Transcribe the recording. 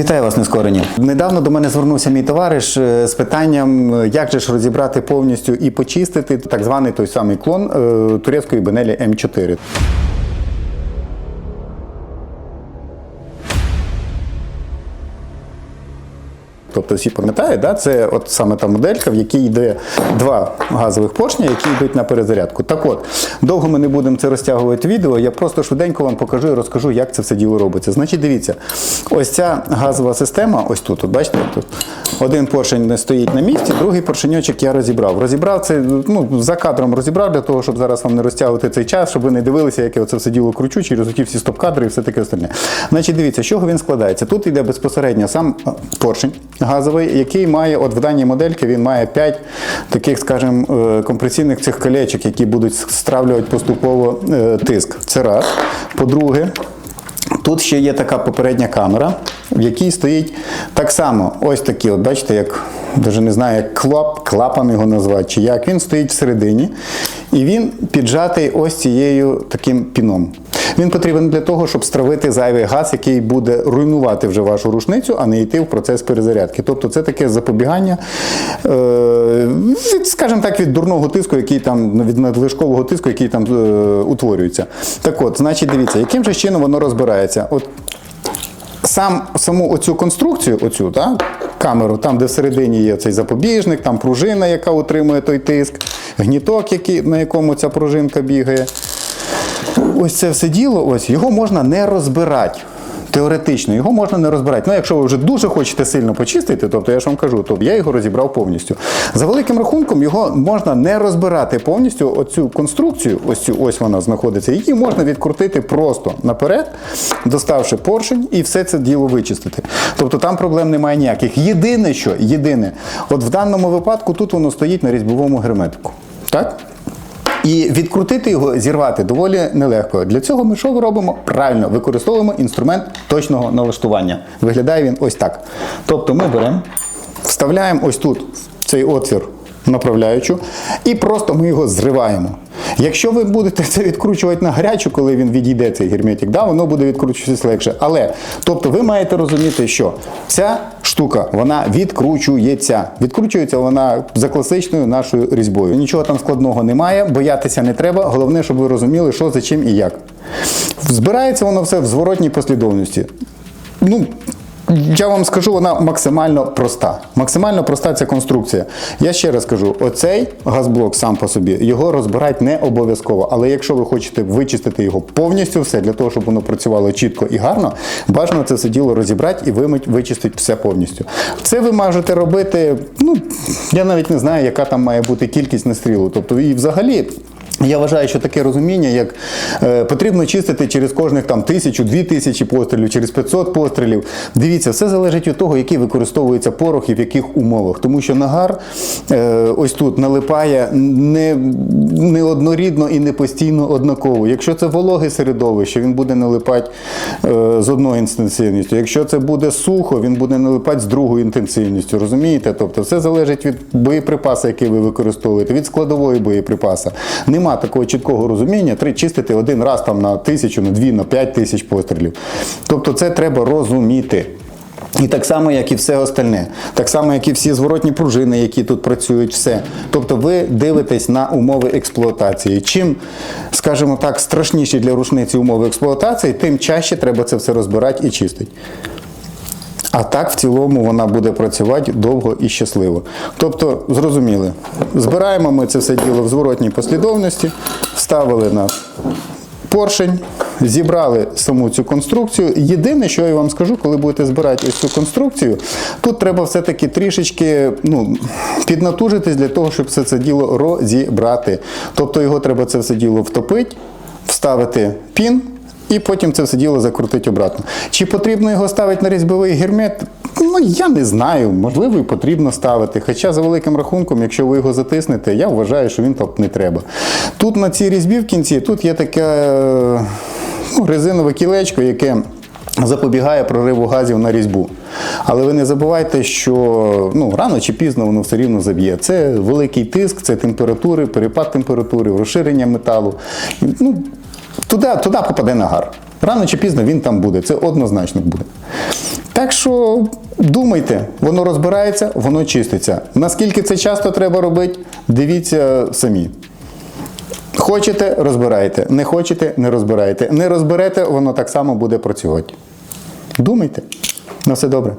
Вітаю вас, нескорені. Недавно до мене звернувся мій товариш е, з питанням, е, як же ж розібрати повністю і почистити так званий той самий клон е, турецької бенелі М4. Тобто всі пам'ятають, да? це от саме та моделька, в якій йде два газових поршня, які йдуть на перезарядку. Так от, довго ми не будемо це розтягувати відео, я просто швиденько вам покажу і розкажу, як це все діло робиться. Значить, дивіться, ось ця газова система, ось тут, от, бачите, тут один поршень не стоїть на місці, другий поршеньочок я розібрав. Розібрав це, ну, за кадром розібрав для того, щоб зараз вам не розтягувати цей час, щоб ви не дивилися, як я це все діло кручу через оті всі стоп-кадри і все таке остальне. Значить, дивіться, з чого він складається. Тут йде безпосередньо сам поршень газовий, який має, от в даній модельці він має 5 таких, скажімо, е, компресійних цих колечок, які будуть стравлювати поступово е, тиск. Це раз. По-друге, Тут ще є така попередня камера, в якій стоїть так само ось такі, от бачите, як навіть не знаю, як клап, клапан його назвати, чи як. Він стоїть всередині, і він піджатий ось цією таким піном. Він потрібен для того, щоб стравити зайвий газ, який буде руйнувати вже вашу рушницю, а не йти в процес перезарядки. Тобто це таке запобігання, е, від, скажімо так, від дурного тиску, який там від надлишкового тиску, який там е, утворюється. Так от, значить, дивіться, яким же чином воно розбирається. От сам саму оцю конструкцію, оцю та, камеру, там, де всередині є цей запобіжник, там пружина, яка утримує той тиск, гніток, який, на якому ця пружинка бігає. Ось це все діло, ось його можна не розбирати. Теоретично, його можна не розбирати. Ну, якщо ви вже дуже хочете сильно почистити, тобто я ж вам кажу, то я його розібрав повністю. За великим рахунком, його можна не розбирати повністю. Оцю конструкцію, ось цю ось вона знаходиться, її можна відкрутити просто наперед, доставши поршень, і все це діло вичистити. Тобто там проблем немає ніяких. Єдине, що єдине, от в даному випадку тут воно стоїть на різьбовому герметику. Так? І відкрутити його, зірвати доволі нелегко. Для цього ми що робимо? Правильно використовуємо інструмент точного налаштування. Виглядає він ось так. Тобто ми беремо, вставляємо ось тут цей отвір направляючу, і просто ми його зриваємо. Якщо ви будете це відкручувати на гарячу, коли він відійде цей герметик, да, воно буде відкручуватися легше. Але тобто ви маєте розуміти, що ця штука вона відкручується. Відкручується вона за класичною нашою різьбою. Нічого там складного немає, боятися не треба. Головне, щоб ви розуміли, що за чим і як. Збирається воно все в зворотній послідовності. Ну, я вам скажу, вона максимально проста. Максимально проста ця конструкція. Я ще раз кажу: оцей газблок сам по собі його розбирати не обов'язково. Але якщо ви хочете вичистити його повністю все для того, щоб воно працювало чітко і гарно, бажано це все діло розібрати і вимить, вичистити все повністю. Це ви можете робити. Ну я навіть не знаю, яка там має бути кількість настрілу. Тобто, і взагалі. Я вважаю, що таке розуміння, як е, потрібно чистити через кожних там тисячу, дві тисячі пострілів, через 500 пострілів. Дивіться, все залежить від того, який використовується порох і в яких умовах. Тому що нагар е, ось тут налипає не, не однорідно і не постійно однаково. Якщо це вологе середовище, він буде налипати е, з одною інтенсивністю. Якщо це буде сухо, він буде налипати з другою інтенсивністю. Розумієте? Тобто все залежить від боєприпасу, який ви використовуєте, від складової боєприпаса. Нема такого чіткого розуміння, треба чистити один раз там на тисячу, на дві, на п'ять тисяч пострілів. Тобто це треба розуміти. І так само, як і все остальне, так само, як і всі зворотні пружини, які тут працюють, все. Тобто ви дивитесь на умови експлуатації. Чим, скажімо так, страшніші для рушниці умови експлуатації, тим чаще треба це все розбирати і чистити. А так в цілому вона буде працювати довго і щасливо. Тобто, зрозуміли, збираємо ми це все діло в зворотній послідовності, вставили на поршень, зібрали саму цю конструкцію. Єдине, що я вам скажу, коли будете збирати ось цю конструкцію, тут треба все-таки трішечки ну, піднатужитись для того, щоб все це діло розібрати. Тобто його треба це все діло втопити, вставити пін. І потім це все діло закрутити обратно. Чи потрібно його ставити на різьбовий гермет? Ну, я не знаю, можливо, і потрібно ставити. Хоча, за великим рахунком, якщо ви його затиснете, я вважаю, що він тут не треба. Тут на цій різьбі в кінці тут є таке ну, резинове кілечко, яке запобігає прориву газів на різьбу. Але ви не забувайте, що ну, рано чи пізно воно все рівно заб'є. Це великий тиск, це температури, перепад температури, розширення металу. Ну, туди, туди попаде нагар. Рано чи пізно він там буде, це однозначно буде. Так що думайте, воно розбирається, воно чиститься. Наскільки це часто треба робити, дивіться самі. Хочете, розбираєте. Не хочете, не розбираєте. Не розберете, воно так само буде працювати. Думайте. На все добре.